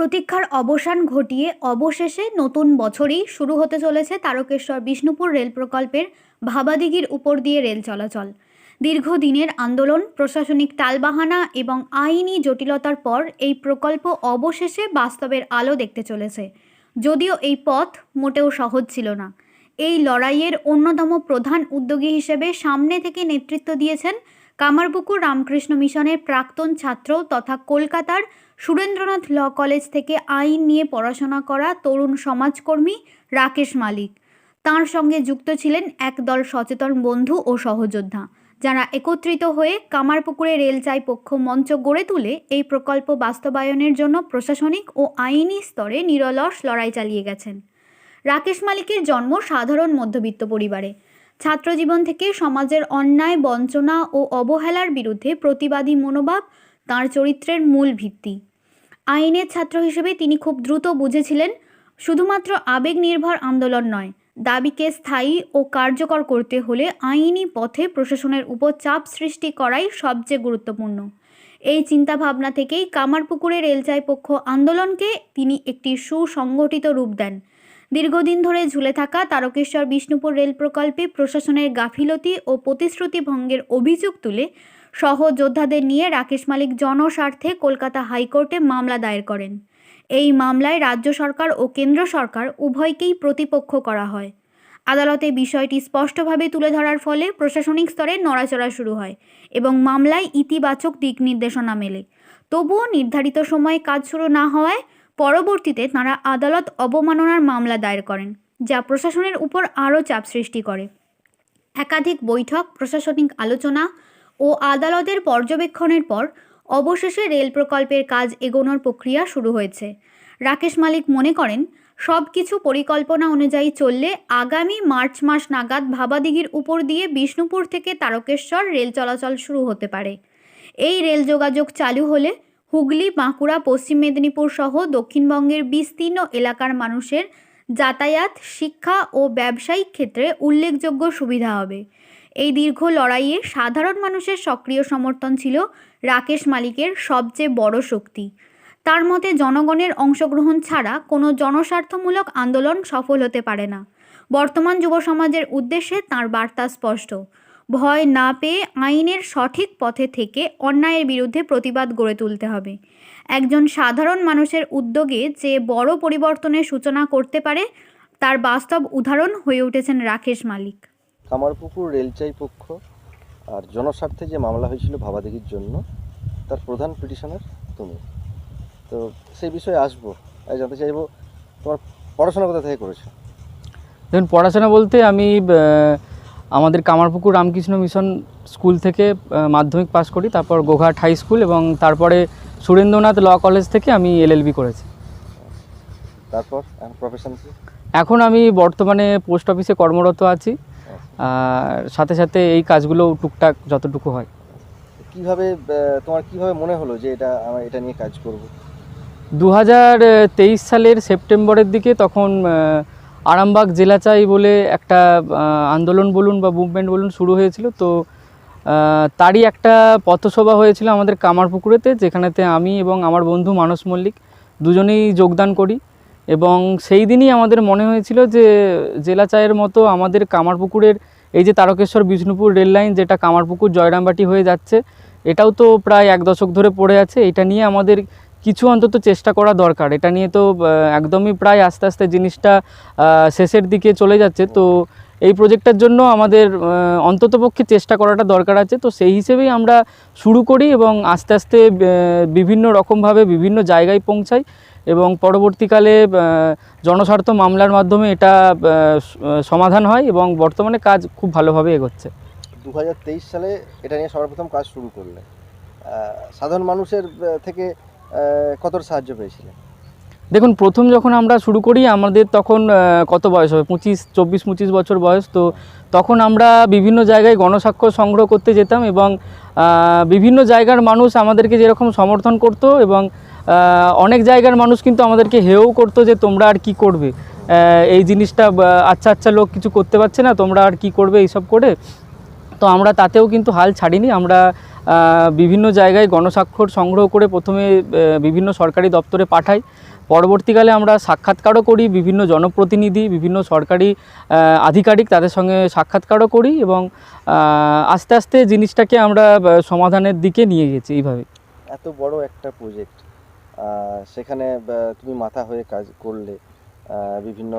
প্রতীক্ষার অবসান ঘটিয়ে অবশেষে নতুন বছরেই শুরু হতে চলেছে তারকেশ্বর বিষ্ণুপুর রেল প্রকল্পের ভাবাদিঘির উপর দিয়ে রেল চলাচল। দীর্ঘদিনের আন্দোলন, প্রশাসনিক তালবাহানা এবং আইনি জটিলতার পর এই প্রকল্প অবশেষে বাস্তবের আলো দেখতে চলেছে। যদিও এই পথ মোটেও সহজ ছিল না। এই লড়াইয়ের অন্যতম প্রধান উদ্যোগী হিসেবে সামনে থেকে নেতৃত্ব দিয়েছেন কামারপুকুর রামকৃষ্ণ মিশনের প্রাক্তন ছাত্র তথা কলকাতার সুরেন্দ্রনাথ ল কলেজ থেকে আইন নিয়ে পড়াশোনা করা তরুণ সমাজকর্মী রাকেশ মালিক। তার সঙ্গে যুক্ত ছিলেন একদল সচেতন বন্ধু ও সহযোদ্ধা, যারা একত্রিত হয়ে কামারপুকুরে রেলচাই পক্ষ মঞ্চ গড়ে তুলে এই প্রকল্প বাস্তবায়নের জন্য প্রশাসনিক ও আইনি স্তরে নিরলস লড়াই চালিয়ে গেছেন। রাকেশ মালিকের জন্ম সাধারণ মধ্যবিত্ত পরিবারে। ছাত্রজীবন থেকে সমাজের অন্যায়, বঞ্চনা ও অবহেলার বিরুদ্ধে প্রতিবাদী মনোভাব তার চরিত্রের মূল ভিত্তি। আইনের ছাত্র হিসেবে তিনি খুব দ্রুত বুঝেছিলেন, শুধুমাত্র আবেগ নির্ভর আন্দোলন নয়, দাবিকে স্থায়ী ও কার্যকর করতে হলে আইনি পথে প্রশাসনের উপর চাপ সৃষ্টি করাই সবচেয়ে গুরুত্বপূর্ণ। এই চিন্তাভাবনা থেকেই কামারপুকুরে রেলচাই পক্ষ আন্দোলনকে তিনি একটি সুসংগঠিত রূপ দেন। দীর্ঘদিন ধরে ঝুলে থাকা তারকেশ্বর বিষ্ণুপুর রেল প্রকল্পে প্রশাসনের গাফিলতি ও প্রতিশ্রুতি ভঙ্গের অভিযোগ তুলে সহযোদ্ধাদের নিয়ে রাকেশ মালিক জনস্বার্থে কলকাতা হাইকোর্টে মামলা দায়ের করেন। এই মামলায় রাজ্য সরকার ও কেন্দ্র সরকার উভয়কেই প্রতিপক্ষ করা হয়। আদালতে বিষয়টি স্পষ্টভাবে তুলে ধরার ফলে প্রশাসনিক স্তরে নড়াচড়া শুরু হয় এবং মামলায় ইতিবাচক দিক নির্দেশনা মেলে। তবুও নির্ধারিত সময়ে কাজ শুরু না হওয়ায় পরবর্তীতে তাঁরা আদালত অবমাননার মামলা দায়ের করেন, যা প্রশাসনের উপর আরও চাপ সৃষ্টি করে। একাধিক বৈঠক, প্রশাসনিক আলোচনা ও আদালতের পর্যবেক্ষণের পর অবশেষে রেল প্রকল্পের কাজ এগোনোর প্রক্রিয়া শুরু হয়েছে। রাকেশ মালিক মনে করেন সব কিছু পরিকল্পনা অনুযায়ী চললে আগামী মার্চ মাস নাগাদ ভাবাদিঘির উপর দিয়ে বিষ্ণুপুর থেকে তারকেশ্বর রেল চলাচল শুরু হতে পারে। এই রেল যোগাযোগ চালু হলে হুগলি, বাঁকুড়া, পশ্চিম মেদিনীপুর সহ দক্ষিণবঙ্গের বিস্তীর্ণ এলাকার মানুষের যাতায়াত, শিক্ষা ও ব্যবসায়িক ক্ষেত্রে উল্লেখযোগ্য সুবিধা হবে। এই দীর্ঘ লড়াইয়ে সাধারণ মানুষের সক্রিয় সমর্থন ছিল রাকেশ মালিকের সবচেয়ে বড় শক্তি। তার মতে, জনগণের অংশগ্রহণ ছাড়া কোনো জনস্বার্থমূলক আন্দোলন সফল হতে পারে না। বর্তমান যুব সমাজের উদ্দেশ্যে তার বার্তা স্পষ্ট। ভয় না পেয়ে আইনের সঠিক পথে থেকে অন্যায়ের বিরুদ্ধে প্রতিবাদ গড়ে তুলতে হবে। একজন সাধারণ মানুষের উদ্যোগে যে বড় পরিবর্তনের সূচনা করতে পারে তার বাস্তব উদাহরণ হয়ে উঠেছেন রাকেশ মালিক। কামারপুকুর রেলচাই পক্ষ আর জনস্বার্থে যে মামলা হয়েছিল ভাবাদিঘির জন্য তার প্রধান পিটিশনার তুমি। তো সেই বিষয়ে আসব আমি জানতে চাইব তোমার পড়াশোনা কোথা থেকে করেছ? দেখুন পড়াশোনা বলতে আমি আমাদের কামারপুকুর রামকৃষ্ণ মিশন স্কুল থেকে মাধ্যমিক পাস করি তারপর গোঘাট হাই স্কুল এবং তারপরে সুরেন্দ্রনাথ ল কলেজ থেকে আমি এলএলবি করেছি। তারপর প্রফেশন এখন আমি বর্তমানে পোস্ট অফিসে কর্মরত আছি। আর সাথে সাথে এই কাজগুলো টুকটাক যতটুকু হয়। কীভাবে তোমার কীভাবে মনে হলো যে এটা আমার এটা নিয়ে কাজ করব? দু হাজার তেইশ সালের সেপ্টেম্বরের দিকে তখন আহ, জেলা চাই বলে একটা আন্দোলন বলুন বা মুভমেন্ট বলুন শুরু হয়েছিল। তো তারই একটা পথসভা হয়েছিল আমাদের কামারপুকুরেতে যেখানেতে আমি এবং আমার বন্ধু মানস মল্লিক দুজনেই যোগদান করি। এবং সেই দিনই আমাদের মনে হয়েছিল যে জেলা চায়ের মতো আমাদের কামারপুকুরের এই যে তারকেশ্বর বিষ্ণুপুর রেল লাইন যেটা কামারপুকুর জয়রামবাটি হয়ে যাচ্ছে এটাও তো প্রায় এক দশক ধরে পড়ে আছে। এটা নিয়ে আমাদের কিছু অন্তত চেষ্টা করা দরকার। এটা নিয়ে তো একদমই প্রায় আস্তে আস্তে জিনিসটা শেষের দিকে চলে যাচ্ছে। তো এই প্রজেক্টটার জন্য আমাদের অন্ততপক্ষে চেষ্টা করাটা দরকার আছে। তো সেই হিসেবেই আমরা শুরু করি এবং আস্তে আস্তে বিভিন্ন রকমভাবে বিভিন্ন জায়গায় পৌঁছাই এবং পরবর্তীকালে জনস্বার্থ মামলার মাধ্যমে এটা সমাধান হয় এবং বর্তমানে কাজ খুব ভালোভাবে এগোচ্ছে। দু হাজার তেইশ সালে এটা নিয়ে সর্বপ্রথম কাজ শুরু করলে সাধারণ মানুষের থেকে কতটা সাহায্য পেয়েছিলে দেখুন, প্রথম যখন আমরা শুরু করি, আমাদের তখন কত বয়স হবে? পঁচিশ, চব্বিশ, পঁচিশ বছর বয়স। তো তখন আমরা বিভিন্ন জায়গায় গণস্বাক্ষর সংগ্রহ করতে যেতাম এবং বিভিন্ন জায়গার মানুষ আমাদেরকে যেরকম সমর্থন করতো এবং অনেক জায়গার মানুষ কিন্তু আমাদেরকে হেও করতো যে, তোমরা আর কি করবে? এই জিনিসটা আচ্ছা আচ্ছা লোক কিছু করতে পারছে না, তোমরা আর কি করবে? এইসব করে। তো আমরা তাতেও কিন্তু হাল ছাড়িনি। আমরা বিভিন্ন জায়গায় গণস্বাক্ষর সংগ্রহ করে প্রথমে বিভিন্ন সরকারি দপ্তরে পাঠাই। পরবর্তীকালে আমরা সাক্ষাৎকারও করি, বিভিন্ন জনপ্রতিনিধি, বিভিন্ন সরকারি আধিকারিক তাদের সঙ্গে সাক্ষাৎকারও করি এবং আস্তে আস্তে জিনিসটাকে আমরা সমাধানের দিকে নিয়ে গেছি এইভাবে। এত বড় একটা প্রজেক্ট সেখানে তুমি মাথা হয়ে কাজ করলে বিভিন্ন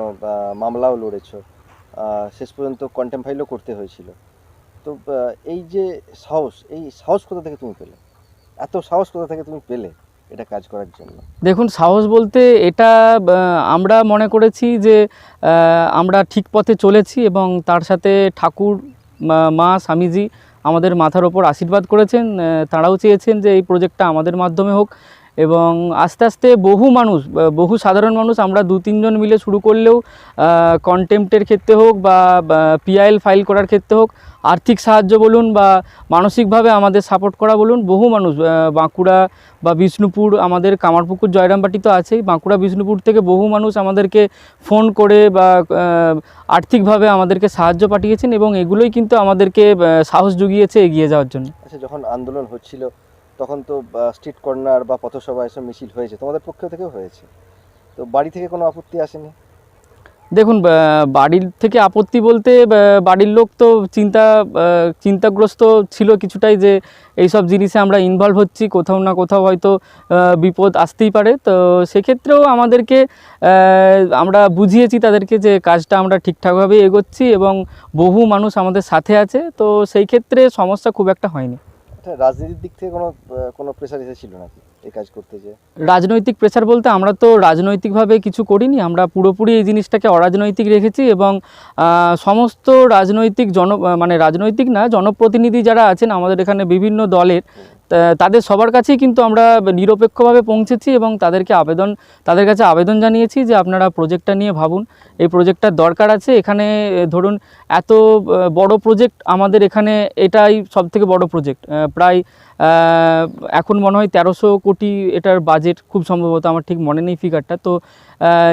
মামলাও লড়েছো শেষ পর্যন্ত কন্টেম ফাইলও করতে হয়েছিল। তো এই যে সাহস, এই সাহস কোথা থেকে তুমি পেলে? এত সাহস কোথা থেকে তুমি পেলে এটা কাজ করার জন্য? দেখুন, সাহস বলতে এটা আমরা মনে করেছি যে আমরা ঠিক পথে চলেছি এবং তার সাথে ঠাকুর, মা- স্বামীজি আমাদের মাথার ওপর আশীর্বাদ করেছেন। তারাও চেয়েছেন যে এই প্রজেক্টটা আমাদের মাধ্যমে হোক। এবং আস্তে আস্তে বহু মানুষ বহু সাধারণ মানুষ আমরা দু তিনজন মিলে শুরু করলেও কন্টেম্পটের ক্ষেত্রে হোক বা পিআইএল ফাইল করার ক্ষেত্রে হোক, আর্থিক সাহায্য বলুন বা, মানসিকভাবে আমাদের সাপোর্ট করা বলুন, বহু মানুষ বাঁকুড়া বা বিষ্ণুপুর, আমাদের কামারপুকুর, জয়রামবাটি তো আছেই, বাঁকুড়া, বিষ্ণুপুর থেকে বহু মানুষ আমাদেরকে ফোন করে বা আর্থিকভাবে আমাদেরকে সাহায্য পাঠিয়েছেন এবং এগুলোই কিন্তু আমাদেরকে সাহস জুগিয়েছে এগিয়ে যাওয়ার জন্য। আচ্ছা যখন আন্দোলন হচ্ছিল তখন তো স্ট্রিট কর্নার বা পথসভা এসব মিছিল হয়েছে। তোমাদের পক্ষ থেকেও হয়েছে। তো বাড়ি থেকে কোনো আপত্তি আসেনি? দেখুন বাড়ির থেকে আপত্তি বলতে বাড়ির লোক তো চিন্তা চিন্তাগ্রস্ত ছিল কিছুটাই যে এইসব জিনিসে আমরা ইনভলভ হচ্ছি। কোথাও না কোথাও হয়তো বিপদ আসতেই পারে। তো সেক্ষেত্রেও আমাদেরকে আমরা বুঝিয়েছি তাদেরকে যে কাজটা আমরা ঠিকঠাকভাবে এগোচ্ছি এবং বহু মানুষ আমাদের সাথে আছে। তো সেই ক্ষেত্রে সমস্যা খুব একটা হয়নি। রাজনীতির দিক থেকে কোনো কোনো প্রেশার এসেছিল নাকি এই কাজ করতে যে রাজনৈতিক প্রেসার বলতে আমরা তো রাজনৈতিকভাবে কিছু করিনি, আমরা পুরোপুরি এই জিনিসটাকে অরাজনৈতিক রেখেছি এবং সমস্ত রাজনৈতিক জন মানে রাজনৈতিক না, জনপ্রতিনিধি যারা আছেন আমাদের এখানে বিভিন্ন দলের তাদের সবার কাছেই কিন্তু আমরা নিরপেক্ষভাবে পৌঁছেছি এবং তাদেরকে আবেদন, তাদের কাছে আবেদন জানিয়েছি যে আপনারা প্রজেক্টটা নিয়ে ভাবুন। এই প্রজেক্টটার দরকার আছে। এখানে ধরুন, এত বড় প্রজেক্ট আমাদের এখানে এটাই সবথেকে বড় প্রজেক্ট। প্রায় এখন মনে হয় তেরোশো কোটি এটার বাজেট খুব সম্ভবত আমার ঠিক মনে নেই ফিগারটা তো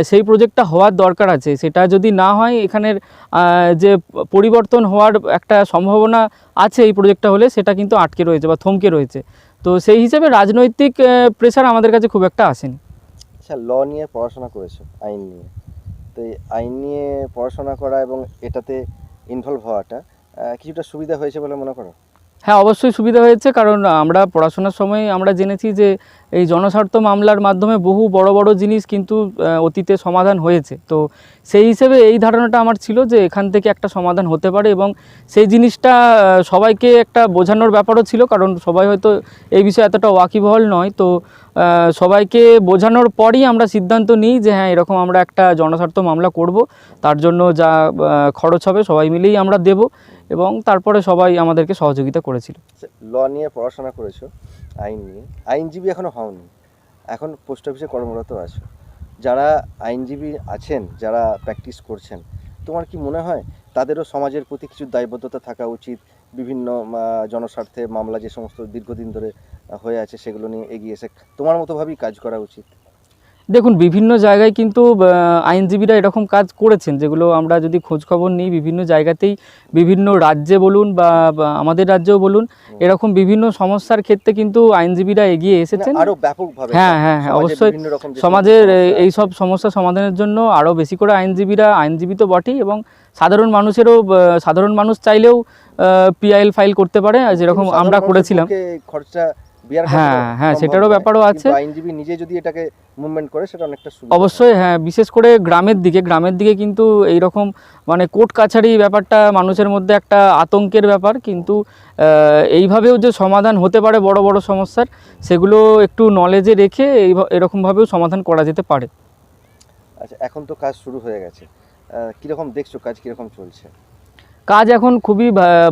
সেই প্রজেক্টটা হওয়ার দরকার আছে। সেটা যদি না হয়, এখানের যে পরিবর্তন হওয়ার একটা সম্ভাবনা আছে এই প্রজেক্টটা হলে, সেটা কিন্তু আটকে রয়েছে বা থমকে রয়েছে। তো সেই হিসেবে রাজনৈতিক প্রেশার আমাদের কাছে খুব একটা আসেনি। আচ্ছা ল নিয়ে পড়াশোনা করেছ, আইন নিয়ে। তো এই আইন নিয়ে পড়াশোনা করা এবং এটাতে ইনভলভ হওয়াটা কিছুটা সুবিধা হয়েছে বলে মনে করো? হ্যাঁ অবশ্যই সুবিধা হয়েছে, কারণ আমরা পড়াশোনার সময় আমরা জেনেছি যে এই জনস্বার্থ মামলার মাধ্যমে বহু বড় বড় জিনিস কিন্তু অতীতে সমাধান হয়েছে। তো সেই হিসেবে এই ধারণাটা আমার ছিল যে এখান থেকে একটা সমাধান হতে পারে এবং সেই জিনিসটা সবাইকে একটা বোঝানোর ব্যাপারও ছিল, কারণ সবাই হয়তো এই বিষয়ে এতটা ওয়াকিবহল নয়। তো সবাইকে বোঝানোর পরই আমরা সিদ্ধান্ত নিই যে হ্যাঁ এরকম আমরা একটা জনস্বার্থ মামলা করব, তার জন্য যা খরচ হবে সবাই মিলেই আমরা দেব। এবং তারপরে সবাই আমাদেরকে সহযোগিতা করেছিল। ল আচ্ছা, নিয়ে পড়াশোনা করেছ আইন নিয়ে। আইনজীবী এখনও হওনি। এখন পোস্ট অফিসে কর্মরত আছো। যারা আইনজীবী আছেন যারা প্র্যাকটিস করছেন তোমার কি মনে হয় তাদেরও সমাজের প্রতি কিছু দায়বদ্ধতা থাকা উচিত? বিভিন্ন জনস্বার্থে মামলা যে সমস্ত দীর্ঘদিন ধরে হয়ে আছে সেগুলো নিয়ে এগিয়ে এসে তোমার মতোভাবেই কাজ করা উচিত? দেখুন বিভিন্ন জায়গায় কিন্তু আইনজীবীরা এরকম কাজ করেছেন যেগুলো আমরা যদি খোঁজখবর নিই বিভিন্ন জায়গাতেই বিভিন্ন রাজ্যে বলুন বা আমাদের রাজ্যেও বলুন এরকম বিভিন্ন সমস্যার ক্ষেত্রে কিন্তু আইনজীবীরা এগিয়ে এসেছেন। আরও ব্যাপকভাবে হ্যাঁ, হ্যাঁ, হ্যাঁ, অবশ্যই সমাজের এই সব সমস্যা সমাধানের জন্য আরও বেশি করে আইনজীবীরা আইনজীবী তো বটেই এবং সাধারণ মানুষেরও সাধারণ মানুষ চাইলেও পিআইএল ফাইল করতে পারে যেরকম আমরা করেছিলাম। খরচা হ্যাঁ, হ্যাঁ, সেটারও। ব্যাপারও আছে। আইনজীবী নিজে যদি এটাকে মুভমেন্ট করে সেটা অনেকটা অবশ্যই হ্যাঁ বিশেষ করে গ্রামের দিকে। গ্রামের দিকে কিন্তু এই রকম মানে কোর্ট কাছারি ব্যাপারটা মানুষের মধ্যে একটা আতঙ্কের ব্যাপার। কিন্তু এইভাবেও যে সমাধান হতে পারে বড় বড় সমস্যার সেগুলো একটু নলেজে রেখে এই এরকমভাবেও সমাধান করা যেতে পারে। আচ্ছা এখন তো কাজ শুরু হয়ে গেছে। কীরকম দেখছ কাজ কীরকম চলছে? কাজ এখন খুবই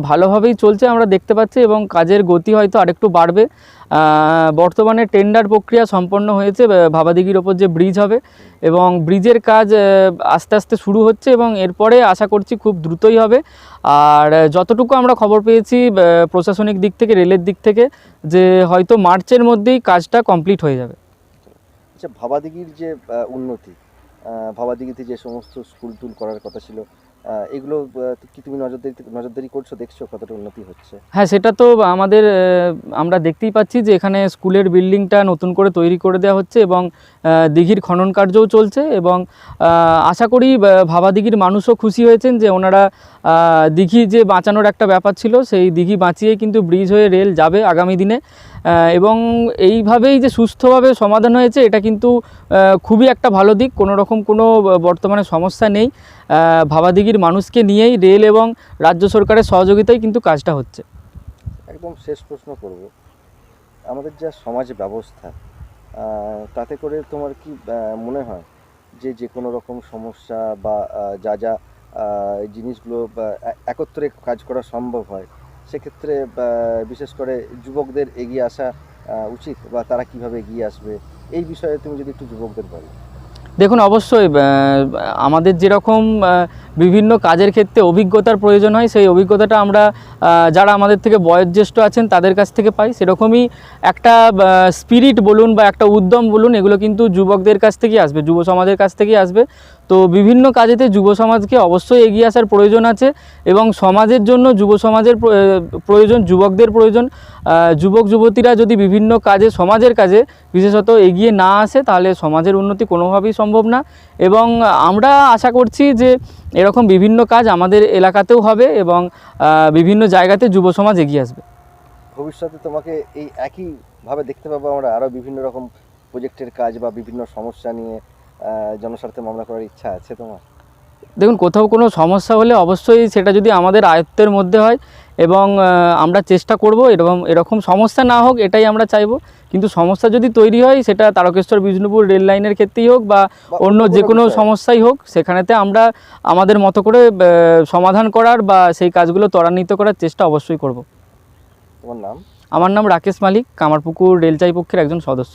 ভালোভাবেই চলছে, আমরা দেখতে পাচ্ছি, এবং কাজের গতি হয়তো আরেকটু বাড়বে। বর্তমানে টেন্ডার প্রক্রিয়া সম্পন্ন হয়েছে ভাবাদিঘির ওপর যে ব্রিজ হবে, এবং ব্রিজের কাজ আস্তে আস্তে শুরু হচ্ছে, এবং এরপরে আশা করছি খুব দ্রুতই হবে। আর যতটুকু আমরা খবর পেয়েছি প্রশাসনিক দিক থেকে, রেলের দিক থেকে, যে হয়তো মার্চের মধ্যেই কাজটা কমপ্লিট হয়ে যাবে। আচ্ছা ভাবাদিঘির যে উন্নতি ভাবাদিঘিতে যে সমস্ত স্কুল টুল করার কথা ছিল এগুলো কি তুমি নজরদারি করছ দেখছ কতটা উন্নতি হচ্ছে? হ্যাঁ সেটা তো আমাদের আমরা দেখতেই পাচ্ছি যে এখানে স্কুলের বিল্ডিংটা নতুন করে তৈরি করে দেওয়া হচ্ছে এবং দিঘির খনন কার্যও চলছে এবং আশা করি আহ, ভাবা দিঘির মানুষও খুশি হয়েছেন যে ওনারা দিঘি যে বাঁচানোর একটা ব্যাপার ছিল সেই দিঘি বাঁচিয়ে কিন্তু ব্রিজ হয়ে রেল যাবে আগামী দিনে। এবং এইভাবেই যে সুস্থভাবে সমাধান হয়েছে এটা কিন্তু খুবই একটা ভালো দিক। কোনো রকম কোনো বর্তমানে সমস্যা নেই। আহ, ভাবা দিঘির মানুষকে নিয়েই রেল এবং রাজ্য সরকারের সহযোগিতায় কিন্তু কাজটা হচ্ছে। একদম শেষ প্রশ্ন করব। আমাদের যা সমাজ ব্যবস্থা তাতে করে তোমার কি মনে হয় যে যে কোনো রকম সমস্যা বা যা যা জিনিসগুলো একত্রে কাজ করা সম্ভব হয়? সেক্ষেত্রে বিশেষ করে যুবকদের এগিয়ে আসা উচিত, বা তারা কীভাবে এগিয়ে আসবে? এই বিষয়ে তুমি যদি একটু যুবকদের বলো। দেখুন, অবশ্যই আমাদের যেরকম বিভিন্ন কাজের ক্ষেত্রে অভিজ্ঞতার প্রয়োজন হয়, সেই অভিজ্ঞতাটা আমরা যারা আমাদের থেকে বয়োজ্যেষ্ঠ আছেন, তাদের কাছ থেকে পাই। সেরকমই একটা স্পিরিট বলুন বা একটা উদ্যম বলুন, এগুলো কিন্তু যুবকদের কাছ থেকেই আসবে, যুব সমাজের কাছ থেকেই আসবে। তো বিভিন্ন কাজেতে যুব সমাজকে অবশ্যই এগিয়ে আসার প্রয়োজন আছে এবং সমাজের জন্য যুব সমাজের প্রয়োজন, যুবকদের প্রয়োজন। যুবক, যুবতীরা যদি বিভিন্ন কাজে, সমাজের কাজে বিশেষত এগিয়ে না আসে, তাহলে সমাজের উন্নতি কোনোভাবেই সম্ভব না। এবং আমরা আশা করছি যে এরকম বিভিন্ন কাজ আমাদের এলাকাতেও হবে এবং বিভিন্ন জায়গাতে যুব সমাজ এগিয়ে আসবে। ভবিষ্যতে তোমাকে এই একইভাবে দেখতে পাবো আমরা আরও বিভিন্ন রকম প্রজেক্টের কাজ বা বিভিন্ন সমস্যা নিয়ে জনস্বার্থে মামলা করার ইচ্ছা আছে তোমার? দেখুন কোথাও কোনো সমস্যা হলে অবশ্যই সেটা যদি আমাদের আয়ত্তের মধ্যে হয় এবং আমরা চেষ্টা করব এরকম এরকম সমস্যা না হোক এটাই আমরা চাইব। কিন্তু সমস্যা যদি তৈরি হয় সেটা তারকেশ্বর বিষ্ণুপুর রেল লাইনের ক্ষেত্রেই হোক বা অন্য যে কোনো সমস্যাই হোক সেখানেতে আমরা আমাদের মতো করে সমাধান করার বা সেই কাজগুলো ত্বরান্বিত করার চেষ্টা অবশ্যই করব। তোমার নাম? আমার নাম রাকেশ মালিক কামারপুকুর রেলচাই পক্ষের একজন সদস্য।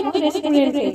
অনেক রেস্টুরেন্টে